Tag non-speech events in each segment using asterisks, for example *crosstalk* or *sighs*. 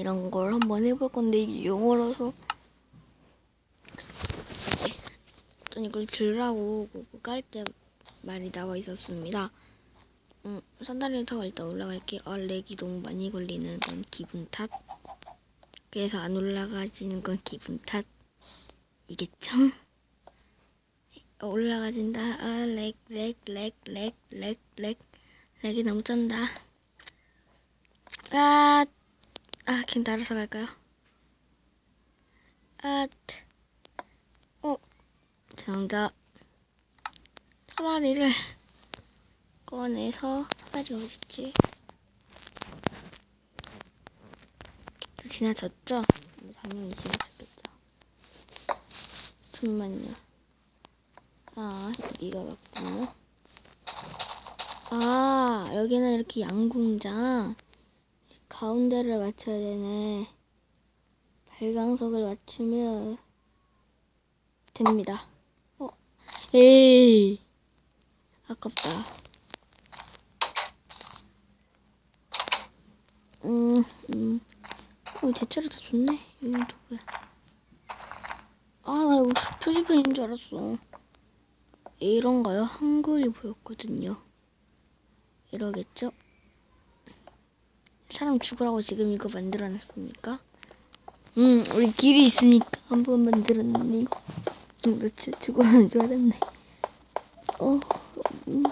이런 걸 한번 해볼 건데 이게 영어라서 전 이걸 들으라고 그 가입대 말이 나와 있었습니다. 음, 산다리를 타고 일단 올라갈게. 아, 렉이 너무 많이 걸리는 건 기분 탓. 그래서 안 올라가지는 건 기분 탓. 이겠죠? *laughs* 어, 올라가진다. 아, 렉, 렉, 렉, 렉, 렉, 렉. 렉이 너무 쩐다. 아, 아, 그냥 따라서 갈까요? 아, 트. 어, 정자. 사다리를 꺼내서 사다리 어딨지? 좀 지나쳤죠? 당연히 지나쳤겠죠. 잠깐만요. 아, 여기가 맞군요. 아, 여기는 이렇게 양궁장. 가운데를 맞춰야 되네. 발광석을 맞추면 됩니다. 어, 에이. 아깝다. 음, 음. 어, 대체로 다 좋네. 여기 누구야? 아, 나 이거 표지판인 줄 알았어. 이런가요? 한글이 보였거든요. 이러겠죠? 사람 죽으라고 지금 이거 만들어놨습니까? 음, 우리 길이 있으니까 한 번 만들었네. 음, 너 진짜 죽어라는 줄 알았네. 어, 음.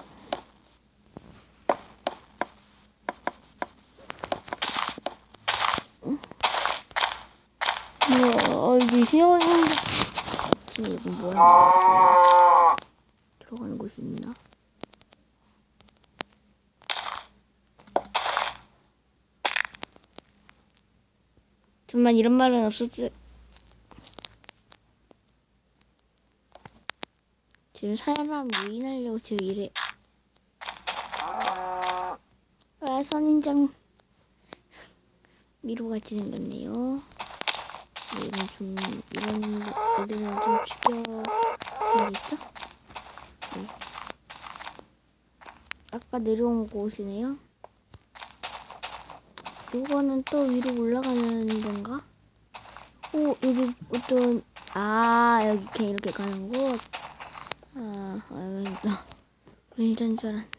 뭐, 이게 시원한데. 지금 이거 뭐 하는 거야? 들어가는 곳이 있나? 정말 이런 말은 없었지. 지금 사람 유인하려고 지금 이래. 아, 선인장 미로같이 생겼네요. 네, 이런 좀, 이런 애들은 좀 죽여야겠죠? 네. 아까 내려온 곳이네요. 이거는 또 위로 올라가는 건가? 오, 여기 어떤, 아, 여기 이렇게, 이렇게 가는 곳. 아, 알겠다. 의자인 줄 알았는데.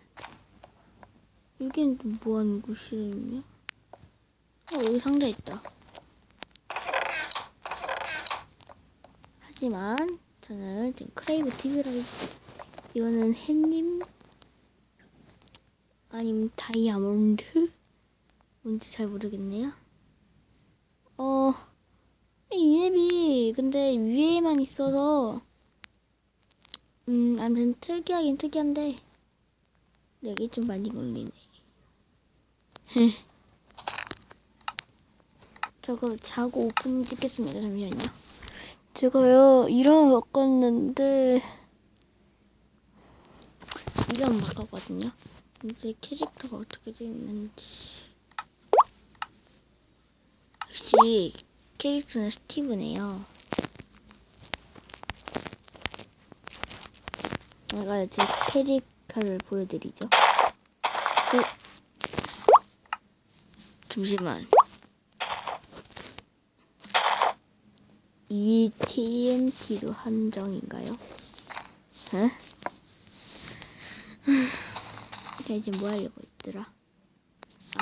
여긴 또뭐 하는 곳이냐? 어, 여기 상자 있다. 하지만, 저는 지금 크레이브 TV라고, 이거는 햇님? 아니면 다이아몬드? 뭔지 잘 모르겠네요. 어, 이 맵이 근데 위에만 있어서 음, 아무튼 특이하긴 특이한데 렉이 좀 많이 걸리네. *laughs* 저걸 자고 오픈 찍겠습니다. 잠시만요. 제가요 이름 바꿨는데 이름 바꿨거든요. 이제 캐릭터가 어떻게 되는지 역시 캐릭터는 스티브네요. 제가 제 캐릭터를 보여드리죠. 오. 잠시만. 이 TNT도 한정인가요? 에? 제가 *sighs* 이제 뭐 하려고 했더라?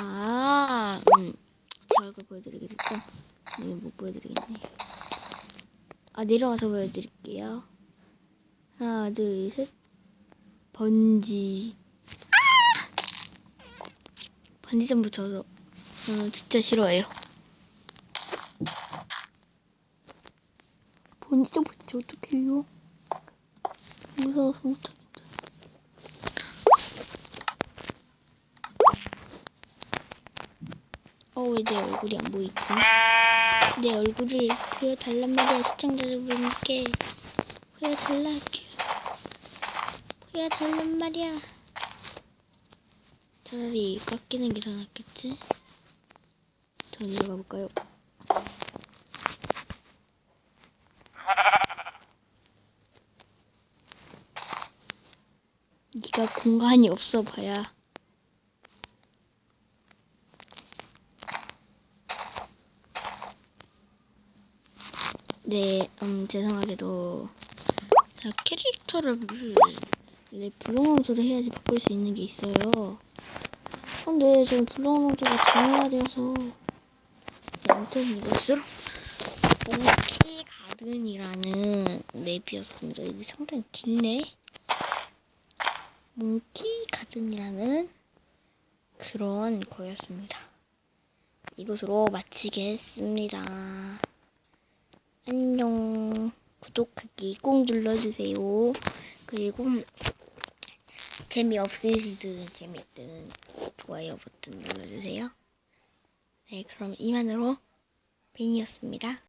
아, 음. 보여드리겠죠? 네, 못 보여드리겠네. 아, 내려가서 보여드릴게요. 하나, 둘, 셋. 번지. 아! 번지 점프 저도 저는 진짜 싫어해요. 번지 점프 진짜 어떻게 해요? 무서워서 못하겠다. 어, 왜 내 얼굴이 안 보이지? 내 얼굴을 보여달란 말이야, 시청자분께. 보여달라. 보여달란 말이야. 차라리 깎이는 게 더 낫겠지? 더 내려가 볼까요? 네가 공간이 없어 봐야 네, 음, 죄송하게도 캐릭터를 네, 불렁왕조를 해야지 바꿀 수 있는 게 있어요. 근데 지금 진화되어서 네, 아무튼 이것으로 몽키 가든이라는 맵이었습니다. 이게 상당히 길네. 몽키 가든이라는 그런 거였습니다. 이것으로 마치겠습니다. 안녕. 구독하기 꼭 눌러주세요. 그리고 재미없으시든 재밌든 좋아요 버튼 눌러주세요. 네, 그럼 이만으로 벤이었습니다.